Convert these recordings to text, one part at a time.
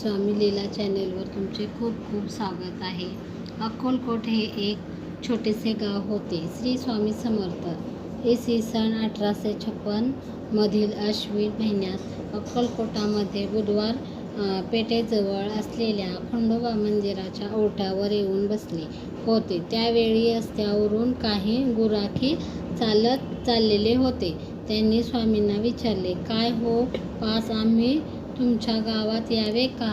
स्वामी लीला चॅनेलवर तुमचे खूप खूप स्वागत आहे. अक्कलकोट हे एक छोटेसे गाव होते. श्री स्वामी समर्थ इसवी सन अठराशे छप्पनमधील आश्विन महिन्यात अक्कलकोटामध्ये बुधवार पेठेजवळ असलेल्या खंडोबा मंदिराच्या ओठावर येऊन बसले होते. त्यावेळी रस्त्यावरून काही गुराखी चालत चाललेले होते. त्यांनी स्वामींना विचारले काय हो? पास आम्ही तुमच्या गावात यावे का?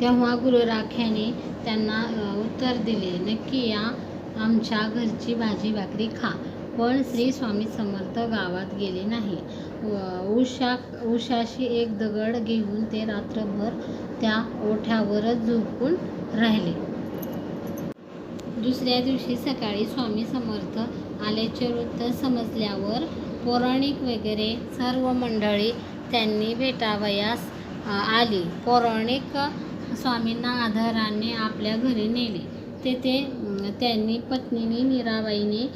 तेव्हा गुरु राख्याने त्यांना उत्तर दिले नक्की या आमच्या घरची भाजी भाकरी खा. पण श्री स्वामी समर्थ गावात गेले नाही. उषा उषाशी एक दगड घेऊन ते रात्रभर त्या ओठ्यावरच झोपून राहिले. दुसऱ्या दिवशी सकाळी स्वामी समर्थ आल्याचे वृत्त समजल्यावर पौराणिक वगैरे सर्व मंडळी त्यांनी भेटावयास आली. पौराणिक स्वामींना आधाराने आपल्या घरी नेले. तेथे त्यांनी पत्नीने मीराबाईने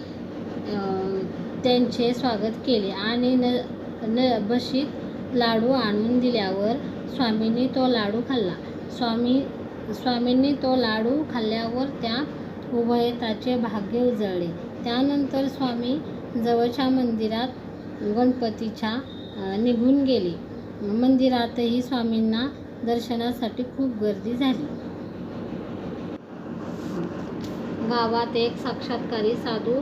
त्यांचे स्वागत केले आणि न न बशीत लाडू आणून दिल्यावर स्वामींनी तो लाडू खाल्ला. स्वामी स्वामींनी तो लाडू खाल्ल्यावर त्या उभयताचे भाग्य उजळले. त्यानंतर स्वामी जवळच्या मंदिरात गणपतीच्या निघून गेले. मंदिरातही स्वामींना दर्शनासाठी खूप गर्दी झाली. गावात एक साक्षात्कारी साधू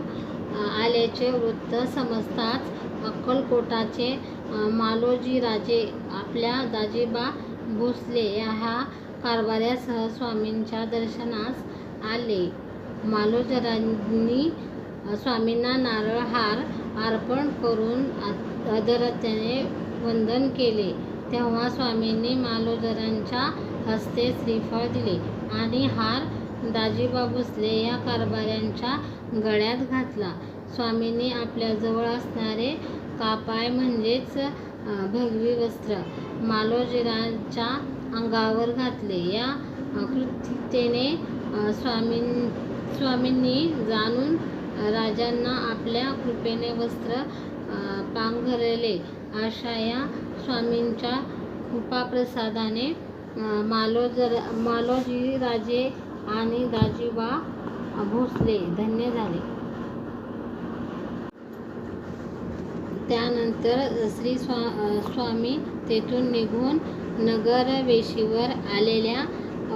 आल्याचे वृत्त समजताच अक्कलकोटाचे मालोजीराजे मालोजी राजे आपल्या दाजीबा भोसले ह्या कारभाऱ्यासह स्वामींच्या दर्शनास आले. मालोजरांनी स्वामींना नारळ हार अर्पण करून आ- आदराने वंदन केले. तेव्हा स्वामींनी मालोजरांच्या हस्ते श्रीफळ दिले आणि हार दाजीबा भोसले या कारभाऱ्यांच्या गळ्यात घातला. स्वामींनी आपल्याजवळ असणारे कापाय म्हणजेच भगवी वस्त्र मालोजीरांच्या अंगावर घातले. या अ, कृतीने स्वामीं स्वामींनी जाणून राजांना आपल्या कृपेने वस्त्र पांघरले. अशा या स्वामींच्या कृपाप्रसादाने अ, मालोजर मालोजी राजे आणि दाजीबा भोसले. धन्य झाले. त्यानंतर श्री स्वा स्वामी तेथून निघून नगरवेशीवर आलेल्या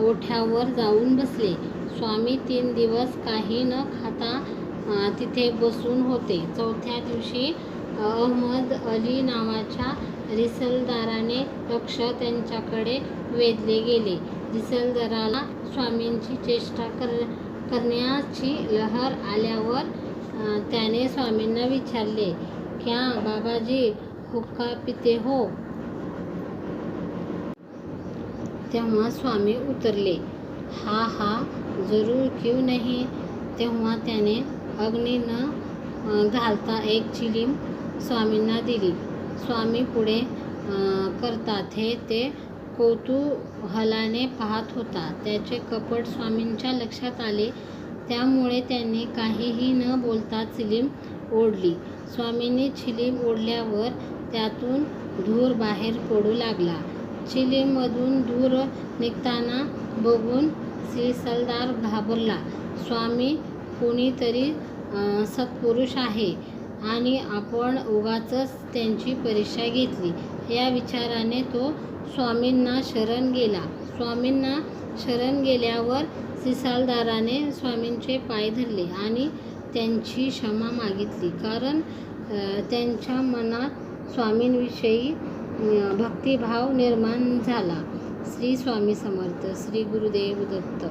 ओठ्यावर जाऊन बसले. स्वामी तीन दिवस काही न खाता तिथे बसून होते. चौथ्या दिवशी अहमद अली नावाच्या रिसलदाराने लक्ष त्यांच्याकडे वेधले गेले. रिसलदाराला स्वामींची चेष्टा कर करण्याची लहर आल्यावर त्याने स्वामींना विचारले क्या बाबाजी हुक्का पिते हो? तेव्हा स्वामी उतरले हा हा जरूर क्यों नाही? तेव्हा त्याने अग्नी न घालता एक चिलीम स्वामींना दिली. स्वामी पुढे करतात. हे ते कौतूहलाने पाहत होता. त्याचे कपट स्वामींच्या लक्षात आले. त्यामुळे त्यांनी काहीही न बोलता चिलीम ओढली. स्वामींनी चिलीम ओढल्यावर त्यातून धूर बाहेर पडू लागला. चिलीममधून धूर निघताना बघून श्रीसलदार घाबरला. स्वामी कोणीतरी सत्पुरुष आहे आणि आपण उगाचच त्यांची परीक्षा घेतली. या विचाराने तो स्वामींना शरण गेला. स्वामींना शरण गेल्यावर सिसालदाराने स्वामींचे पाय धरले आणि त्यांची क्षमा मागितली. कारण त्यांच्या मनात स्वामींविषयी भक्तिभाव निर्माण झाला. श्री स्वामी समर्थ श्री गुरुदेव दत्त.